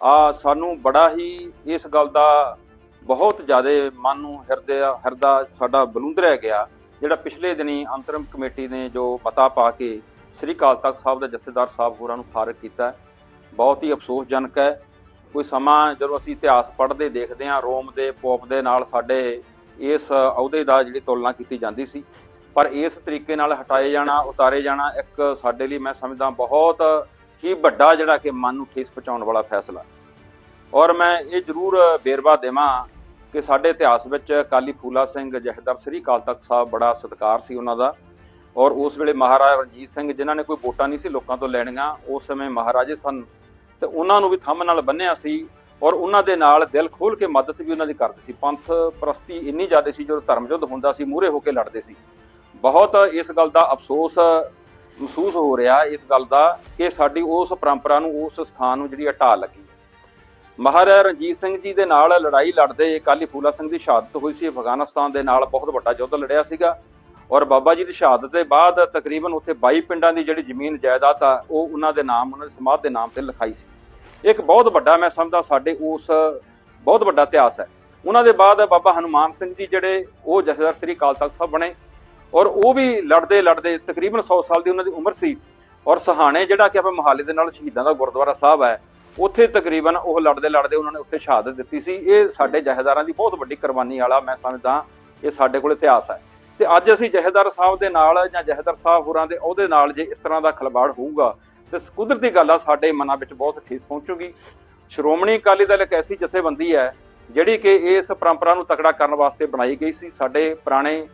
ਆ ਸਾਨੂੰ ਬੜਾ ਹੀ ਇਸ ਗੱਲ ਦਾ ਬਹੁਤ ਜ਼ਿਆਦਾ ਮਨ ਨੂੰ ਹਿਰਦੇ ਹਿਰਦਾ ਸਾਡਾ ਬਲੂੰਦਰਿਆ ਗਿਆ। ਜਿਹੜਾ ਪਿਛਲੇ ਦਿਨੀ ਅੰਤਰਮ ਕਮੇਟੀ ਨੇ ਜੋ ਮਤਾ ਪਾ ਕੇ ਸ੍ਰੀ ਅਕਾਲ ਤਖਤ ਸਾਹਿਬ ਦੇ ਜਥੇਦਾਰ ਸਾਹਿਬ ਹੋਰਾਂ ਨੂੰ ਫਾਰਗ ਕੀਤਾ ਬਹੁਤ ਹੀ ਅਫਸੋਸਜਨਕ ਹੈ। ਕੋਈ ਸਮਾਂ ਜਦੋਂ ਅਸੀਂ ਇਤਿਹਾਸ ਪੜ੍ਹਦੇ ਦੇਖਦੇ ਹਾਂ, ਰੋਮ ਦੇ ਪੋਪ ਦੇ ਨਾਲ ਸਾਡੇ ਇਸ ਅਹੁਦੇ ਦਾ ਜਿਹੜੀ ਤੁਲਨਾ ਕੀਤੀ ਜਾਂਦੀ ਸੀ, ਪਰ ਇਸ ਤਰੀਕੇ ਨਾਲ ਹਟਾਏ ਜਾਣਾ, ਉਤਾਰੇ ਜਾਣਾ ਇੱਕ ਸਾਡੇ ਲਈ ਮੈਂ ਸਮਝਦਾ ਬਹੁਤ ਹੀ ਵੱਡਾ ਜਿਹੜਾ ਕਿ ਮਨ ਨੂੰ ਠੇਸ ਪਹੁੰਚਾਉਣ ਵਾਲਾ ਫੈਸਲਾ। ਔਰ ਮੈਂ ਇਹ ਜ਼ਰੂਰ ਬੇਰਵਾ ਦੇਵਾਂ ਕਿ ਸਾਡੇ ਇਤਿਹਾਸ ਵਿੱਚ ਕਾਲੀ ਫੂਲਾ ਸਿੰਘ ਜਹਦਰ ਸ੍ਰੀ ਅਕਾਲ ਤਖਤ ਸਾਹਿਬ ਬੜਾ ਸਤਿਕਾਰ ਸੀ ਉਹਨਾਂ ਦਾ। ਔਰ ਉਸ ਵੇਲੇ ਮਹਾਰਾਜਾ ਰਣਜੀਤ ਸਿੰਘ, ਜਿਨ੍ਹਾਂ ਨੇ ਕੋਈ ਵੋਟਾਂ ਨਹੀਂ ਸੀ ਲੋਕਾਂ ਤੋਂ ਲੈਣੀਆਂ, ਉਸ ਸਮੇਂ ਮਹਾਰਾਜੇ ਸਨ। ਤੇ ਉਹਨਾਂ ਨੂੰ ਵੀ ਥੰਮ ਨਾਲ ਬੰਨਿਆ ਸੀ ਔਰ ਉਹਨਾਂ ਦੇ ਨਾਲ ਦਿਲ ਖੋਲ ਕੇ ਮਦਦ ਵੀ ਉਹਨਾਂ ਦੀ ਕਰਦੇ ਸੀ। ਪੰਥ ਪ੍ਰਸਤੀ ਇੰਨੀ ਜ਼ਿਆਦਾ ਸੀ, ਜਦੋਂ ਧਰਮ ਯੁੱਧ ਹੁੰਦਾ ਸੀ, ਮੂਹਰੇ ਹੋ ਕੇ ਲੜਦੇ ਸੀ। ਬਹੁਤ ਇਸ ਗੱਲ ਦਾ ਅਫਸੋਸ ਮਹਿਸੂਸ ਹੋ ਰਿਹਾ ਇਸ ਗੱਲ ਦਾ ਕਿ ਸਾਡੀ ਉਸ ਪਰੰਪਰਾ ਨੂੰ, ਉਸ ਸਥਾਨ ਨੂੰ ਜਿਹੜੀ ਹਟਾ ਲੱਗੀ। ਮਹਾਰਾਜਾ ਰਣਜੀਤ ਸਿੰਘ ਜੀ ਦੇ ਨਾਲ ਲੜਾਈ ਲੜਦੇ ਕਾਲੀ ਫੂਲਾ ਸਿੰਘ ਦੀ ਸ਼ਹਾਦਤ ਹੋਈ ਸੀ। ਅਫਗਾਨਿਸਤਾਨ ਦੇ ਨਾਲ ਬਹੁਤ ਵੱਡਾ ਯੁੱਧ ਲੜਿਆ ਸੀਗਾ ਔਰ ਬਾਬਾ ਜੀ ਦੀ ਸ਼ਹਾਦਤ ਦੇ ਬਾਅਦ ਤਕਰੀਬਨ ਉੱਥੇ 22 ਪਿੰਡਾਂ ਦੀ ਜਿਹੜੀ ਜ਼ਮੀਨ ਜਾਇਦਾਦ ਆ, ਉਹ ਉਹਨਾਂ ਦੇ ਨਾਮ, ਉਹਨਾਂ ਦੇ ਸਮਾਧ ਦੇ ਨਾਮ ਤੇ ਲਿਖਾਈ ਸੀ। ਇੱਕ ਬਹੁਤ ਵੱਡਾ ਮੈਂ ਸਮਝਦਾ ਸਾਡੇ ਉਸ ਬਹੁਤ ਵੱਡਾ ਇਤਿਹਾਸ ਹੈ। ਉਹਨਾਂ ਦੇ ਬਾਅਦ ਬਾਬਾ ਹਨੂਮਾਨ ਸਿੰਘ ਜੀ ਜਿਹੜੇ ਉਹ ਜਥੇਦਾਰ ਸ੍ਰੀ ਅਕਾਲ ਤਖਤ ਸਾਹਿਬ ਬਣੇ। ਔਰ ਉਹ ਵੀ ਲੜਦੇ ਲੜਦੇ ਤਕਰੀਬਨ 100 ਸਾਲ ਦੀ ਉਹਨਾਂ ਦੀ ਉਮਰ ਸੀ। ਔਰ ਸਹਾਣੇ ਜਿਹੜਾ ਕਿ ਆਪਾਂ ਮੋਹਾਲੀ ਦੇ ਨਾਲ ਸ਼ਹੀਦਾਂ ਦਾ ਗੁਰਦੁਆਰਾ ਸਾਹਿਬ ਹੈ, ਉੱਥੇ ਤਕਰੀਬਨ ਉਹ ਲੜਦੇ ਲੜਦੇ ਉਹਨਾਂ ਨੇ ਉੱਥੇ ਸ਼ਹਾਦਤ ਦਿੱਤੀ ਸੀ। ਇਹ ਸਾਡੇ ਜਥੇਦਾਰਾਂ ਦੀ ਬਹੁਤ ਵੱਡੀ ਕੁਰਬਾਨੀ ਵਾਲਾ ਮੈਂ ਸਮਝਦਾ ਇਹ ਸਾਡੇ ਕੋਲ ਇਤਿਹਾਸ ਹੈ। ਤੇ ਅੱਜ ਅਸੀਂ ਜਥੇਦਾਰ ਸਾਹਿਬ ਦੇ ਨਾਲ ਜਾਂ ਜਹੇਦਾਰ ਸਾਹਿਬ ਹੋਰਾਂ ਦੇ ਉਹਦੇ ਨਾਲ ਜੇ ਇਸ ਤਰ੍ਹਾਂ ਦਾ ਖਲਬਾੜ ਹੋਊਗਾ, ਤੇ ਕੁਦਰਤੀ ਗੱਲ ਆ, ਸਾਡੇ ਮਨਾਂ ਵਿੱਚ ਬਹੁਤ ਠੇਸ ਪਹੁੰਚੂਗੀ। ਸ਼੍ਰੋਮਣੀ ਅਕਾਲੀ ਦਲ ਇੱਕ ਐਸੀ ਜਥੇਬੰਦੀ ਹੈ ਜਿਹੜੀ ਕਿ ਇਸ ਪਰੰਪਰਾ ਨੂੰ ਤਕੜਾ ਕਰਨ ਵਾਸਤੇ ਬਣਾਈ ਗਈ ਸੀ। ਸਾਡੇ ਪੁਰਾਣੇ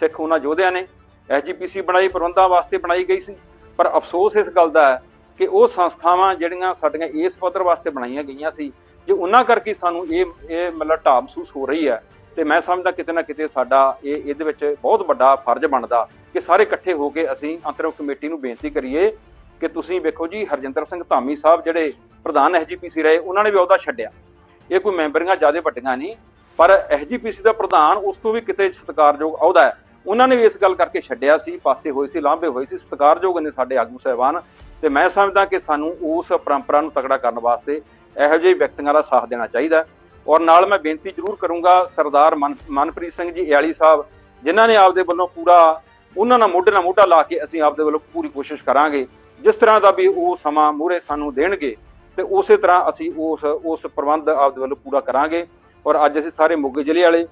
ਸਿੱਖ ਉਹਨਾਂ ਯੋਧਿਆਂ ਨੇ ਐਸਜੀਪੀਸੀ ਬਣਾਈ, ਪ੍ਰਬੰਧਾਂ ਵਾਸਤੇ ਬਣਾਈ ਗਈ ਸੀ। ਪਰ ਅਫਸੋਸ ਇਸ ਗੱਲ ਦਾ ਹੈ ਕਿ ਉਹ ਸੰਸਥਾਵਾਂ ਜਿਹੜੀਆਂ ਸਾਡੀਆਂ ਇਸ ਪੱਧਰ ਵਾਸਤੇ ਬਣਾਈਆਂ ਗਈਆਂ ਸੀ, ਜੇ ਉਹਨਾਂ ਕਰਕੇ ਸਾਨੂੰ ਇਹ ਇਹ ਮਤਲਬ ਢਾਹ ਮਹਿਸੂਸ ਹੋ ਰਹੀ ਹੈ, ਤੇ ਮੈਂ ਸਮਝਦਾ ਕਿਤੇ ਨਾ ਕਿਤੇ ਸਾਡਾ ਇਹ, ਇਹਦੇ ਵਿੱਚ ਬਹੁਤ ਵੱਡਾ ਫਰਜ਼ ਬਣਦਾ ਕਿ ਸਾਰੇ ਇਕੱਠੇ ਹੋ ਕੇ ਅਸੀਂ ਅੰਤਰਮ ਕਮੇਟੀ ਨੂੰ ਬੇਨਤੀ ਕਰੀਏ ਕਿ ਤੁਸੀਂ ਵੇਖੋ ਜੀ, ਹਰਜਿੰਦਰ ਸਿੰਘ ਧਾਮੀ ਸਾਹਿਬ ਜਿਹੜੇ ਪ੍ਰਧਾਨ ਐਸਜੀਪੀਸੀ ਰਹੇ, ਉਹਨਾਂ ਨੇ ਵੀ ਅਹੁਦਾ ਛੱਡਿਆ। ਇਹ ਕੋਈ ਮੈਂਬਰੀਆਂ ਜ਼ਿਆਦਾ ਵੱਡੀਆਂ ਨਹੀਂ ਪਰ ਐਸਜੀਪੀਸੀ ਦਾ ਪ੍ਰਧਾਨ ਉਸ ਤੋਂ ਵੀ ਕਿਤੇ ਸਤਿਕਾਰਯੋਗ ਅਹੁਦਾ ਹੈ। ਉਹਨਾਂ ਨੇ ਵੀ ਇਸ ਗੱਲ ਕਰਕੇ ਛੱਡਿਆ ਸੀ, ਪਾਸੇ ਹੋਏ ਸੀ, ਲਾਂਭੇ ਹੋਏ ਸੀ, ਸਤਿਕਾਰਯੋਗ ਨੇ ਸਾਡੇ ਆਗੂ ਸਹਿਬਾਨ। ਤੇ ਮੈਂ ਸਮਝਦਾ ਕਿ ਸਾਨੂੰ ਉਸ ਪਰੰਪਰਾ ਨੂੰ ਤਕੜਾ ਕਰਨ ਵਾਸਤੇ ਇਹੋ ਜਿਹੇ ਵਿਅਕਤੀਆਂ ਦਾ ਸਾਥ ਦੇਣਾ ਚਾਹੀਦਾ ਔਰ ਨਾਲ ਮੈਂ ਬੇਨਤੀ ਜ਼ਰੂਰ ਕਰੂੰਗਾ ਸਰਦਾਰ ਮਨ- ਮਨਪ੍ਰੀਤ ਸਿੰਘ ਜੀ ਇਆਲੀ ਸਾਹਿਬ, ਜਿਨ੍ਹਾਂ ਨੇ ਆਪਦੇ ਵੱਲੋਂ ਪੂਰਾ, ਉਹਨਾਂ ਨਾਲ ਮੋਢੇ ਨਾਲ ਮੋਢਾ ਲਾ ਕੇ ਅਸੀਂ ਆਪਦੇ ਵੱਲੋਂ ਪੂਰੀ ਕੋਸ਼ਿਸ਼ ਕਰਾਂਗੇ। ਜਿਸ ਤਰ੍ਹਾਂ ਦਾ ਵੀ ਉਹ ਸਮਾਂ ਮੂਹਰੇ ਸਾਨੂੰ ਦੇਣਗੇ, ਤੇ ਉਸੇ ਤਰ੍ਹਾਂ ਅਸੀਂ ਉਸ ਉਸ ਪ੍ਰਬੰਧ ਆਪਦੇ ਵੱਲੋਂ ਪੂਰਾ ਕਰਾਂਗੇ। ਔਰ ਅੱਜ ਅਸੀਂ ਸਾਰੇ ਮੋਗੇ ਜ਼ਿਲ੍ਹੇ ਵਾਲੇ,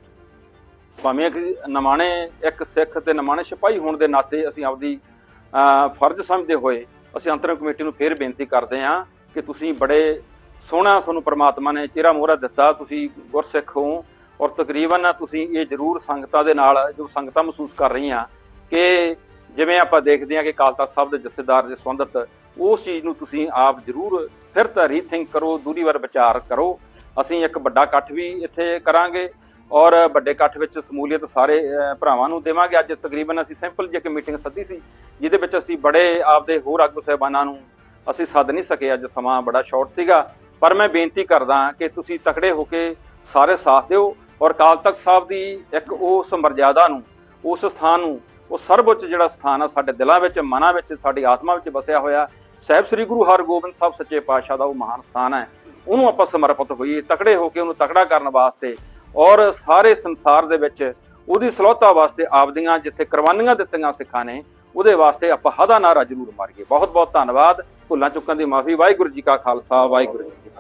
ਭਾਵੇਂ ਇੱਕ ਨਮਾਣੇ, ਇੱਕ ਸਿੱਖ ਤੇ ਨਮਾਣੇ ਸਿਪਾਹੀ ਹੋਣ ਦੇ ਨਾਤੇ ਅਸੀਂ ਆਪਦੀ ਫਰਜ਼ ਸਮਝਦੇ ਹੋਏ ਅਸੀਂ ਅੰਤਰਮ ਕਮੇਟੀ ਨੂੰ ਫੇਰ ਬੇਨਤੀ ਕਰਦੇ ਹਾਂ ਕਿ ਤੁਸੀਂ ਬੜੇ ਸੋਹਣਾ ਤੁਹਾਨੂੰ ਪ੍ਰਮਾਤਮਾ ਨੇ ਚਿਹਰਾ ਮੋਹਰਾ ਦਿੱਤਾ, ਤੁਸੀਂ ਗੁਰਸਿੱਖ ਹੋ ਔਰ ਤਕਰੀਬਨ ਤੁਸੀਂ ਇਹ ਜ਼ਰੂਰ ਸੰਗਤਾਂ ਦੇ ਨਾਲ ਜੋ ਸੰਗਤਾਂ ਮਹਿਸੂਸ ਕਰ ਰਹੀਆਂ ਕਿ ਜਿਵੇਂ ਆਪਾਂ ਦੇਖਦੇ ਹਾਂ ਕਿ ਅਕਾਲ ਤਖਤ ਸਾਹਿਬ ਦੇ ਜਥੇਦਾਰ ਦੇ ਸੰਬੰਧਤ ਉਸ ਚੀਜ਼ ਨੂੰ ਤੁਸੀਂ ਆਪ ਜ਼ਰੂਰ ਫਿਰ ਤਾਂ ਰੀਥਿੰਕ ਕਰੋ, ਦੂਰੀ ਵਾਰ ਵਿਚਾਰ ਕਰੋ ਅਸੀਂ ਇੱਕ ਵੱਡਾ ਇਕੱਠ ਵੀ ਇੱਥੇ ਕਰਾਂਗੇ ਔਰ ਵੱਡੇ ਇਕੱਠ ਵਿੱਚ ਸਮੂਲੀਅਤ ਸਾਰੇ ਭਰਾਵਾਂ ਨੂੰ ਦੇਵਾਂਗੇ। ਅੱਜ ਤਕਰੀਬਨ ਅਸੀਂ ਸਿੰਪਲ ਜਿਹੀ ਇੱਕ ਮੀਟਿੰਗ ਸੱਦੀ ਸੀ, ਜਿਹਦੇ ਵਿੱਚ ਅਸੀਂ ਬੜੇ ਆਪਦੇ ਹੋਰ ਆਗੂ ਸਾਹਿਬਾਨਾਂ ਨੂੰ ਅਸੀਂ ਸੱਦ ਨਹੀਂ ਸਕੇ। ਅੱਜ ਸਮਾਂ ਬੜਾ ਸ਼ਾਰਟ ਸੀਗਾ। ਪਰ ਮੈਂ ਬੇਨਤੀ ਕਰਦਾ ਕਿ ਤੁਸੀਂ ਤਕੜੇ ਹੋ ਕੇ ਸਾਰੇ ਸਾਥ ਦਿਓ ਔਰ ਅਕਾਲ ਤਖਤ ਸਾਹਿਬ ਦੀ ਇੱਕ ਉਸ ਮਰਜ਼ਾਦਾ ਨੂੰ, ਉਸ ਸਥਾਨ ਨੂੰ, ਉਹ ਸਰਵਉੱਚ ਜਿਹੜਾ ਸਥਾਨ ਆ ਸਾਡੇ ਦਿਲਾਂ ਵਿੱਚ, ਮਨਾਂ ਵਿੱਚ, ਸਾਡੀ ਆਤਮਾ ਵਿੱਚ ਵਸਿਆ ਹੋਇਆ, ਸਾਹਿਬ ਸ੍ਰੀ ਗੁਰੂ ਹਰਗੋਬਿੰਦ ਸਾਹਿਬ ਸੱਚੇ ਪਾਤਸ਼ਾਹ ਦਾ ਉਹ ਮਹਾਨ ਸਥਾਨ ਹੈ। ਉਹਨੂੰ ਆਪਾਂ ਸਮਰਪਿਤ ਹੋਈਏ, ਤਕੜੇ ਹੋ ਕੇ ਉਹਨੂੰ ਤਕੜਾ ਕਰਨ ਵਾਸਤੇ ਔਰ ਸਾਰੇ ਸੰਸਾਰ ਦੇ ਵਿੱਚ ਉਹਦੀ ਸਲੋਤਾ ਵਾਸਤੇ ਆਪਦੀਆਂ ਜਿੱਥੇ ਕੁਰਬਾਨੀਆਂ ਦਿੱਤੀਆਂ ਸਿੱਖਾਂ ਨੇ, ਉਹਦੇ ਵਾਸਤੇ ਆਪਾਂ ਹਦਾ ਨਾਰਾ ਜ਼ਰੂਰ ਮਾਰੀਏ। ਬਹੁਤ ਬਹੁਤ ਧੰਨਵਾਦ। ਭੁੱਲਾਂ ਚੁੱਕਾਂ ਦੀ ਮਾਫੀ। ਵਾਹਿਗੁਰੂ ਜੀ ਕਾ ਖਾਲਸਾ। ਵਾਹਿਗੁਰੂ ਜੀ ਕੀ